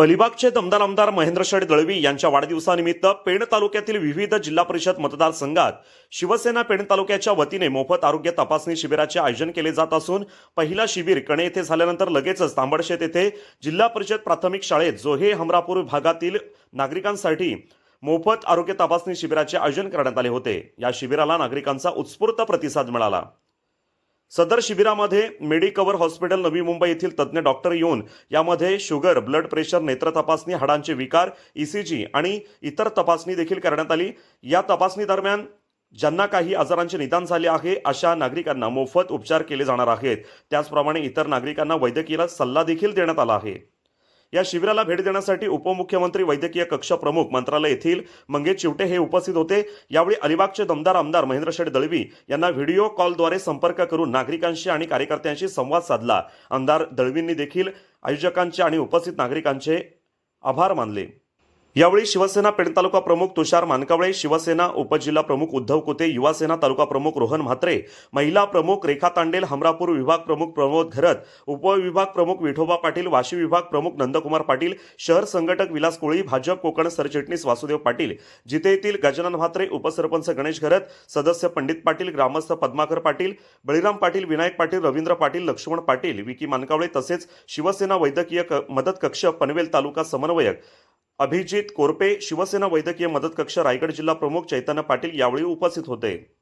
अलिबागचे दमदार आमदार महेंद्र शेठ दळवी यांच्या वाढदिवसानिमित्त पेण तालुक्यातील विविध जिल्हा परिषद मतदारसंघात शिवसेना पेण तालुक्याच्या वतीने मोफत आरोग्य तपासणी शिबिराचे आयोजन केले जात असून पहिला शिबिर कणे येथे झाल्यानंतर लगेचच तांबडशेत येथे जिल्हा परिषद प्राथमिक शाळेत जोहे हमरापूर भागातील नागरिकांसाठी मोफत आरोग्य तपासणी शिबिराचे आयोजन करण्यात आले होते. या शिबिराला नागरिकांचा उत्स्फूर्त प्रतिसाद मिळाला. सदर शिबिरामध्ये मेडिकवर हॉस्पिटल नवी मुंबई येथील तज्ज्ञ डॉक्टर येऊन यामध्ये शुगर ब्लड प्रेशर नेत्र तपासणी हाडांचे विकार ईसीजी आणि इतर तपासणी देखील करण्यात आली. या तपासणी दरम्यान ज्यांना काही आजारांचे निदान झाले आहे अशा नागरिकांना मोफत उपचार केले जाणार आहेत. त्याचप्रमाणे इतर नागरिकांना वैद्यकीय सल्ला देखील देण्यात आला आहे. या शिबिराला भेट देण्यासाठी उपमुख्यमंत्री वैद्यकीय कक्ष प्रमुख मंत्रालय येथील मंगेश चिवटे हे उपस्थित होते. यावेळी अलिबागचे दमदार आमदार महेंद्र शेठ दळवी यांना व्हिडिओ कॉलद्वारे संपर्क करून नागरिकांशी आणि कार्यकर्त्यांशी संवाद साधला. आमदार दळवींनी देखील आयोजकांचे आणि उपस्थित नागरिकांचे आभार मानले. यावेळी शिवसेना पेण तालुका प्रमुख तुषार मानकावळे शिवसेना उपजिल्हा प्रमुख उद्धव कुते युवासेना तालुका प्रमुख रोहन म्हात्रे महिला प्रमुख रेखा तांडेल हमरापूर विभाग प्रमुख प्रमोद घरत उपविभाग प्रमुख विठोबा पाटील वाशी विभाग प्रमुख नंदकुमार पाटील शहर संघटक विलास कोळी भाजप कोकण सरचिटणीस वासुदेव पाटील जिथे येथील गजानन म्हात्रे उपसरपंच गणेश घरत सदस्य पंडित पाटील ग्रामस्थ पद्माकर पाटील बळीराम पाटील विनायक पाटील रवींद्र पाटील लक्ष्मण पाटील विकी मानकावळे तसेच शिवसेना वैद्यकीय क- मदत कक्ष पनवेल तालुका समन्वयक अभिजित कोरपे शिवसेना वैद्यकीय मदत कक्ष रायगड जिल्हा प्रमुख चैतन्य पाटील यावेळी उपस्थित होते.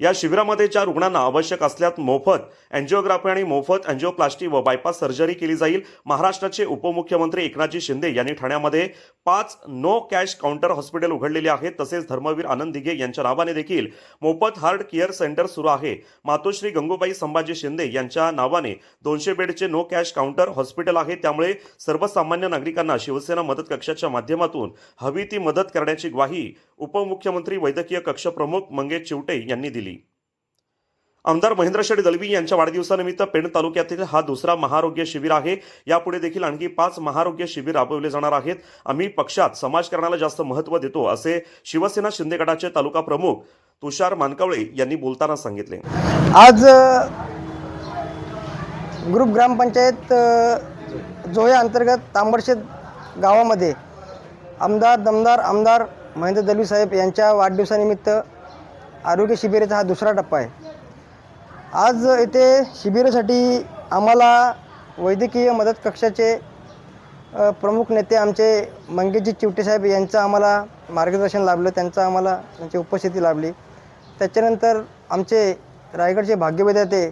या शिबिरामध्ये ज्या रुग्णांना आवश्यक असल्यात मोफत अँजिओग्राफी आणि मोफत अँजिओप्लास्टी व बायपास सर्जरी केली जाईल महाराष्ट्राचे उपमुख्यमंत्री एकनाथजी शिंदे यांनी ठाण्यामध्ये पाच नो कॅश काउंटर हॉस्पिटल उघडलेले आहेत. तसेच धर्मवीर आनंद दिघे यांच्या नावाने देखील मोफत हार्ट केअर सेंटर सुरू आहे. मातोश्री गंगूबाई संभाजी शिंदे यांच्या नावाने दोनशे बेडचे नो कॅश काउंटर हॉस्पिटल आहे. त्यामुळे सर्वसामान्य नागरिकांना शिवसेना मदत कक्षाच्या माध्यमातून हवी ती मदत करण्याची ग्वाही उपमुख्यमंत्री वैद्यकीय कक्षप्रमुख मंगेश चिवटे यांनी दिली. आमदार महेंद्र शेठ दलवी यांच्या वाढदिवसानिमित्त पेण तालुक्यातील हा दुसरा महारोग्य शिबिर आहे. यापुढे देखील आणखी पाच महारोग्य शिबिर राबवले जाणार आहेत. आम्ही पक्षात समाजकारणाला जास्त महत्त्व देतो असे शिवसेना शिंदे गटाचे तालुका प्रमुख तुषार मानकावळे यांनी बोलताना सांगितले. आज ग्रुप ग्रामपंचायत जोया अंतर्गत तांबडशेत गावामध्ये आमदार दमदार आमदार महेंद्र दलवी साहेब यांच्या वाढदिवसानिमित्त आरोग्य शिबिराचा हा दुसरा टप्पा आहे. आज येथे शिबिरासाठी आम्हाला वैद्यकीय मदत कक्षाचे प्रमुख नेते आमचे मंगेशजी चिवटेसाहेब यांचं आम्हाला मार्गदर्शन लाभलं त्यांचं आम्हाला त्यांची उपस्थिती लाभली. त्याच्यानंतर आमचे रायगडचे भाग्यविधाते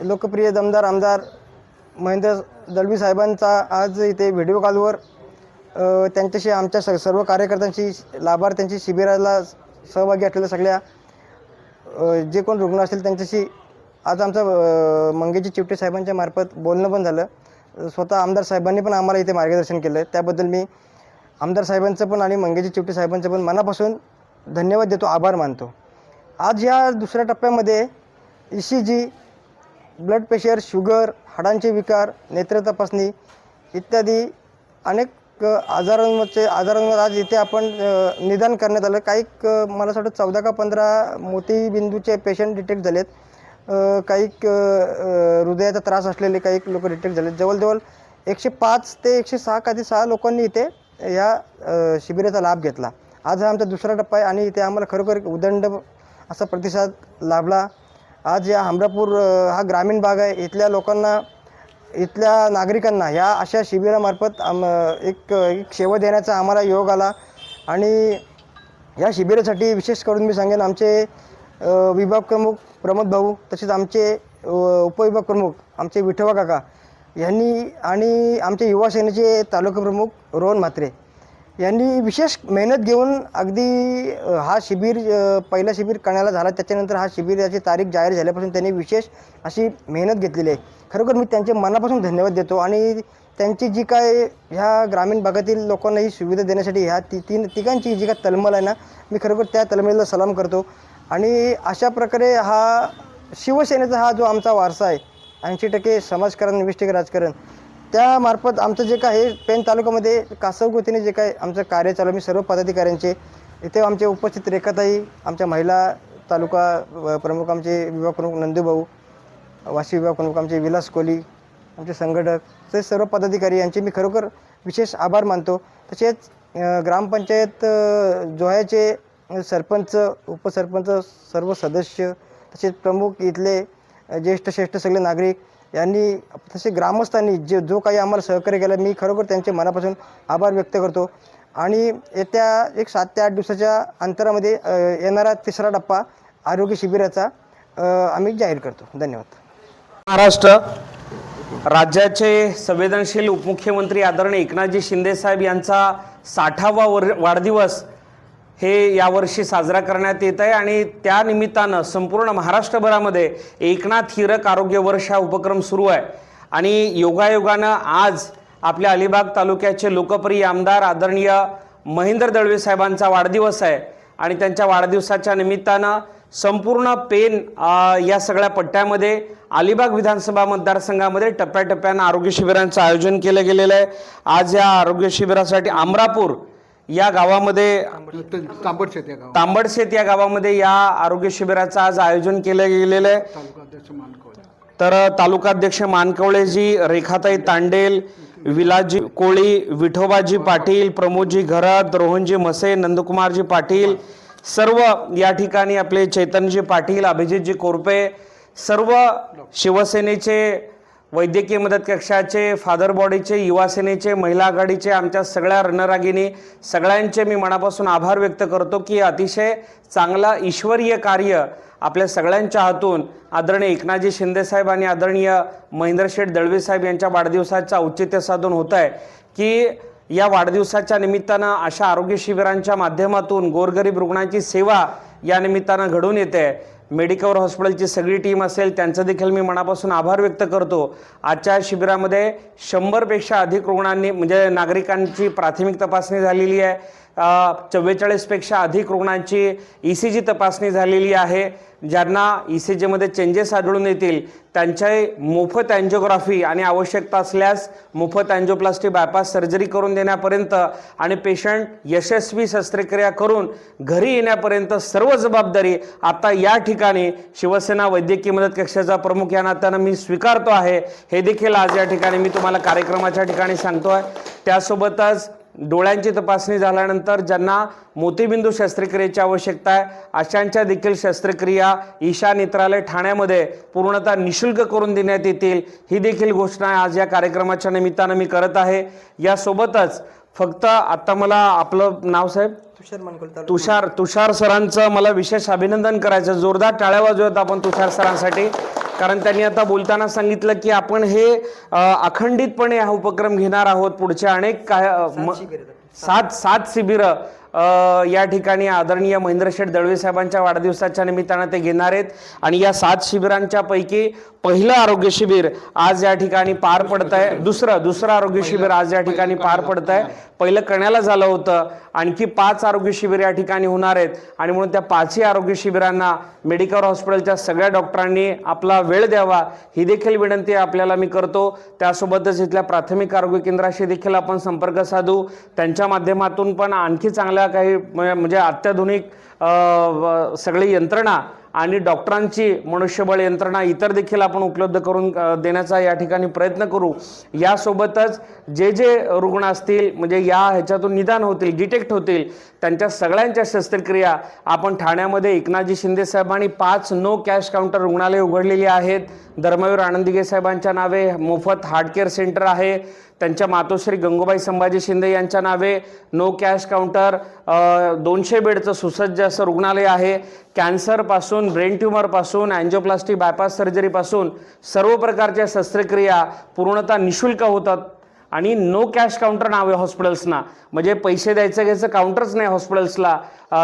लोकप्रिय दमदार आमदार महेंद्र दळवी साहेबांचा आज इथे व्हिडिओ कॉलवर त्यांच्याशी आमच्या स सर्व कार्यकर्त्यांशी लाभार्थ्यांची शिबिराला सहभागी असलेल्या सगळ्या जे कोण रुग्ण असतील त्यांच्याशी आज आमचं मंगेजी मंगेशजी चिवटे साहेबांच्या मार्फत बोलणं पण झालं. स्वतः आमदार साहेबांनी पण आम्हाला इथे मार्गदर्शन केलं त्याबद्दल मी आमदार साहेबांचं पण आणि मंगेशजी चिवटे साहेबांचं पण मनापासून धन्यवाद देतो आभार मानतो. आज या दुसऱ्या टप्प्यामध्ये E C G blood pressure sugar हाडांचे विकार नेत्र तपासणी इत्यादी अनेक आजारांचे आजारांवरचे आजारांवर आज इथे आपण निदान करण्यात आलं. काही क- मला असं वाटतं चौदा का पंधरा मोतीबिंदूचे पेशंट डिटेक्ट झालेत. काही हृदयाचा त्रास असलेले काही लोक डिटेक्ट झाले जवळजवळ एकशे पाच ते एकशे सहा का ते सहा लोकांनी इथे या शिबिराचा लाभ घेतला. आज हा आमचा दुसरा टप्पा आहे आणि इथे आम्हाला खरोखर एक उदंड असा प्रतिसाद लाभला. आज या हमरापूर हा ग्रामीण भाग आहे. इथल्या लोकांना इथल्या नागरिकांना ह्या अशा शिबिरामार्फत आम एक एक सेवा देण्याचा आम्हाला योग आला. आणि या शिबिरासाठी विशेष करून मी सांगेन आमचे विभाग प्रमुख प्रमोद भाऊ तसेच आमचे उपविभाग प्रमुख आमचे विठोबा काका यांनी आणि आमचे युवा सेनेचे तालुका प्रमुख रोहन म्हात्रे यांनी विशेष मेहनत घेऊन अगदी हा शिबिर पहिला शिबिर करण्याला झाला. त्याच्यानंतर हा शिबिराची तारीख जाहीर झाल्यापासून त्यांनी विशेष अशी मेहनत घेतलेली आहे. खरोखर मी त्यांचे मनापासून धन्यवाद देतो आणि त्यांची जी काय ह्या ग्रामीण भागातील लोकांना ही सुविधा देण्यासाठी ह्या ती तीन तिघांची जी काय तलमल आहे ना मी खरोखर त्या तळमळीला सलाम करतो. आणि अशा प्रकारे हा शिवसेनेचा हा जो आमचा वारसा आहे ऐंशी टक्के समाजकारण निविष्टिक राजकारण त्यामार्फत आमचं जे काय हे पेन तालुक्यामध्ये कासवगुतीने जे काय आमचं कार्य चालू मी सर्व पदाधिकाऱ्यांचे इथे आमचे उपस्थित रेखाताई आमच्या महिला तालुका प्रमुख आमचे विभाग प्रमुख नंदूभाऊ वाशी विभाग प्रमुख आमचे विलास कोहली आमचे संघटक ते सर्व पदाधिकारी यांचे मी खरोखर विशेष आभार मानतो. तसेच ग्रामपंचायत अ, जोह्याचे सरपंच उपसरपंच सर्व सदस्य तसेच प्रमुख इथले ज्येष्ठ श्रेष्ठ सगळे नागरिक यांनी तसे ग्रामस्थांनी जे जो काही आम्हाला सहकार्य केलं मी खरोखर त्यांचे मनापासून आभार व्यक्त करतो. आणि येत्या एक सात ते आठ दिवसाच्या अंतरामध्ये येणारा तिसरा टप्पा आरोग्य शिबिराचा आम्ही जाहीर करतो. धन्यवाद. महाराष्ट्र राज्याचे संवेदनशील उपमुख्यमंत्री आदरणीय एकनाथजी शिंदेसाहेब यांचा साठावा वर वाढदिवस हे यावर्षी साजरा करण्यात येत आहे आणि त्या निमित्तानं संपूर्ण महाराष्ट्रभरामध्ये एकनाथ हिरक आरोग्य वर्ष हा उपक्रम सुरू आहे. आणि योगायोगानं आज आपल्या अलिबाग तालुक्याचे लोकप्रिय आमदार आदरणीय महेंद्र दळवे साहेबांचा वाढदिवस आहे आणि त्यांच्या वाढदिवसाच्या निमित्तानं संपूर्ण पेन या सगळ्या पट्ट्यामध्ये अलिबाग विधानसभा मतदारसंघामध्ये टप्प्याटप्प्यानं आरोग्य शिबिरांचं आयोजन केलं गेलेलं आहे. आज या आरोग्य शिबिरासाठी आमरापूर या गावामध्ये तांबट शेत या तांबडशेत या गावामध्ये या आरोग्य शिबिराचं आज आयोजन केलं गेलेलं आहे. तालुका अध्यक्ष मानकवडे. तर तालुकाध्यक्ष मानकवळेजी रेखाताई तांडेल विलाजी कोळी विठोबाजी पाटील प्रमोदजी घरत रोहनजी मसे नंदकुमारजी पाटील सर्व या ठिकाणी आपले चैतन्यजी पाटील अभिजितजी कोरपे सर्व शिवसेनेचे वैद्यकीय मदत कक्षाचे फादर बॉडीचे युवासेनेचे महिला आघाडीचे आमच्या सगळ्या रणरागिनी सगळ्यांचे मी मनापासून आभार व्यक्त करतो की अतिशय चांगला ईश्वरीय कार्य आपल्या सगळ्यांच्या हातून आदरणीय एकनाथजी शिंदेसाहेब आणि आदरणीय महेंद्रशेठ दळवे साहेब यांच्या वाढदिवसाचं औचित्य साधून होत आहे की या वाढदिवसाच्या निमित्तानं अशा आरोग्य शिबिरांच्या माध्यमातून गोरगरीब रुग्णांची सेवा या निमित्तानं घडून येते. मेडिकवर हॉस्पिटलची सगळी टीम असेल त्यांचं देखील मी मनापासून आभार व्यक्त करतो. आजच्या शिबिरामध्ये शंभरपेक्षा अधिक रुग्णांनी म्हणजे नागरिकांची प्राथमिक तपासणी झालेली आहे. चव्वेचाळीसपेक्षा अधिक रुग्णांची ई सी जी तपासणी झालेली आहे. ज्यांना ई सी जीमध्ये चेंजेस आढळून येतील त्यांचे मोफत अँजिओग्राफी आणि आवश्यकता असल्यास मोफत अँजिओप्लास्टी बायपास सर्जरी करून देण्यापर्यंत आणि पेशंट यशस्वी शस्त्रक्रिया करून घरी येण्यापर्यंत सर्व जबाबदारी आता या ठिकाणी शिवसेना वैद्यकीय मदत कक्षाचा प्रमुख या नात्यानं मी स्वीकारतो आहे. हे देखील आज या ठिकाणी मी तुम्हाला कार्यक्रमाच्या ठिकाणी सांगतो आहे त्यासोबतच डोळ्यांची तपासणी झाल्यानंतर ज्यांना मोतीबिंदू शस्त्रक्रियेची आवश्यकता आहे अशांच्या देखील शस्त्रक्रिया ईशा नेत्रालय ठाण्यामध्ये पूर्णतः निशुल्क करून देण्यात येतील. ही देखील घोषणा आज या कार्यक्रमाच्या निमित्तानं मी करत आहे. यासोबतच फक्त आता मला आपलं नाव साहेब? तुषार तुषार तुषार सरांचं मला विशेष अभिनंदन करायचं जोरदार टाळ्या वाजवत आपण तुषार सरांसाठी. कारण त्यांनी आता बोलताना सांगितलं की आपण हे अखंडितपणे हा उपक्रम घेणार आहोत पुढच्या अनेक काय सात सात शिबिरं. या ठिकाणी आदरणीय महेंद्र शेठ दळवे साहेबांच्या वाढदिवसाच्या निमित्तानं ते घेणार आहेत. आणि या सात शिबिरांच्या पैकी पहिलं आरोग्य शिबिर आज या ठिकाणी पार पडत आहे दुसरं दुसरं आरोग्य शिबिर आज या ठिकाणी पार पडत आहे पहिलं. कण्याला झालं होतं. आणखी पाच आरोग्य शिबिर या ठिकाणी होणार आहेत. आणि म्हणून त्या पाचही आरोग्य शिबिरांना मेडिकल हॉस्पिटलच्या सगळ्या डॉक्टरांनी आपला वेळ द्यावा. ही देखील विनंती आपल्याला मी करतो. त्यासोबतच इथल्या प्राथमिक आरोग्य केंद्राशी देखील आपण संपर्क साधू. त्यांच्या माध्यमातून पण आणखी चांगल्या काही म्हणजे अत्याधुनिक सगळी यंत्रणा आणि डॉक्टरांची मनुष्यबळ यंत्रणा इतर देखील आपण उपलब्ध करून देण्याचा या ठिकाणी प्रयत्न करू. यासोबतच जे जे रुग्ण असतील म्हणजे या ह्याच्यातून निदान होतील डिटेक्ट होतील त्यांच्या सगळ्यांच्या शस्त्रक्रिया आपण ठाण्यामध्ये एकनाथजी शिंदे साहेबांनी पाच नो कॅश काउंटर रुग्णालय उघडलेली आहेत. धर्मवीर आनंदिगे साहेबांच्या नावे मोफत हार्ट केअर सेंटर आहे. त्यांच्या मातोश्री गंगूबाई संभाजी शिंदे यांच्या नावे नो कॅश काउंटर दोनशे बेडचं सुसज्ज असं रुग्णालय आहे. कॅन्सरपासून ब्रेन ट्युमरपासून अँजिओप्लास्टी बायपास सर्जरीपासून सर्व प्रकारच्या शस्त्रक्रिया पूर्णतः निशुल्क होतात. आणि नो कॅश काउंटर नाव आहे हॉस्पिटल्सना म्हणजे पैसे द्यायचं घ्यायचं काउंटरच नाही हॉस्पिटल्सला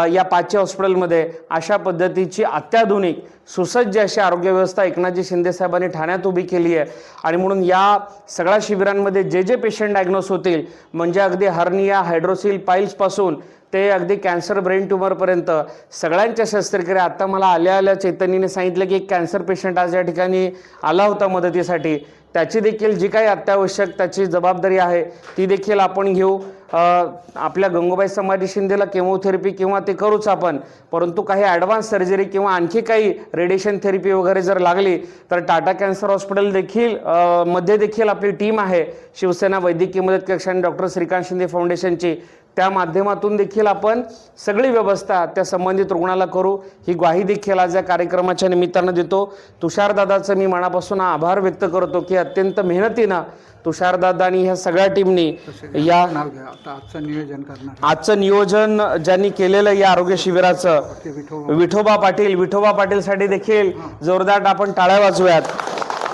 या पाचशे हॉस्पिटलमध्ये अशा पद्धतीची अत्याधुनिक सुसज्ज अशी आरोग्य व्यवस्था एकनाथजी शिंदे साहेबांनी ठाण्यात उभी केली आहे. आणि म्हणून या सगळ्या शिबिरांमध्ये जे जे पेशंट डायग्नोस होतील म्हणजे अगदी हर्निया हायड्रोसिल पाईल्सपासून ते अगदी कॅन्सर ब्रेन ट्युमरपर्यंत सगळ्यांच्या शस्त्रक्रिया. आता मला आल्या आल्या चैतन्यने सांगितलं की एक कॅन्सर पेशंट आज या ठिकाणी आला होता मदतीसाठी. त्याची देखील जी काही अत्यावश्यक त्याची जबाबदारी आहे ती देखील आपण घेऊ. आपल्या गंगोबाई समाधी शिंदेला केमोथेरपी किंवा ते करूच आपण परंतु काही ॲडव्हान्स सर्जरी किंवा आणखी काही रेडिएशन थेरपी वगैरे जर लागली तर टाटा कॅन्सर हॉस्पिटल देखील मध्ये देखील आपली टीम आहे. शिवसेना वैद्यकीय मदत कक्ष आणि डॉक्टर श्रीकांत शिंदे फाउंडेशनची त्या माध्यमातून देखील आपण सगळी व्यवस्था त्या संबंधित रुग्णाला करू. ही ग्वाही देखील आज या कार्यक्रमाच्या निमित्तानं देतो. तुषारदादाचं मी मनापासून आभार व्यक्त करतो की अत्यंत मेहनतीनं तुषारदादा आणि ह्या सगळ्या टीमनी या आजचं नियोजन करणार आजचं नियोजन ज्यांनी केलेलं या आरोग्य शिबिराचं विठोबा पाटील. विठोबा पाटीलसाठी देखील जोरदार आपण टाळ्या वाजूयात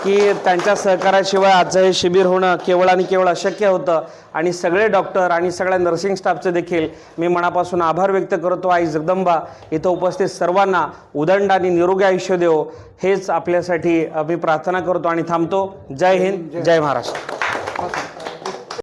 की त्यांच्या सहकाराशिवाय आजचं हे शिबिर होणं केवळ आणि केवळ अशक्य होतं. आणि सगळे डॉक्टर आणि सगळ्या नर्सिंग स्टाफचे देखील मी मनापासून आभार व्यक्त करतो. आई जगदंबा इथं उपस्थित सर्वांना उदंड आणि निरोगी आयुष्य देव हेच आपल्यासाठी मी प्रार्थना करतो आणि थांबतो. जय हिंद जय महाराष्ट्र.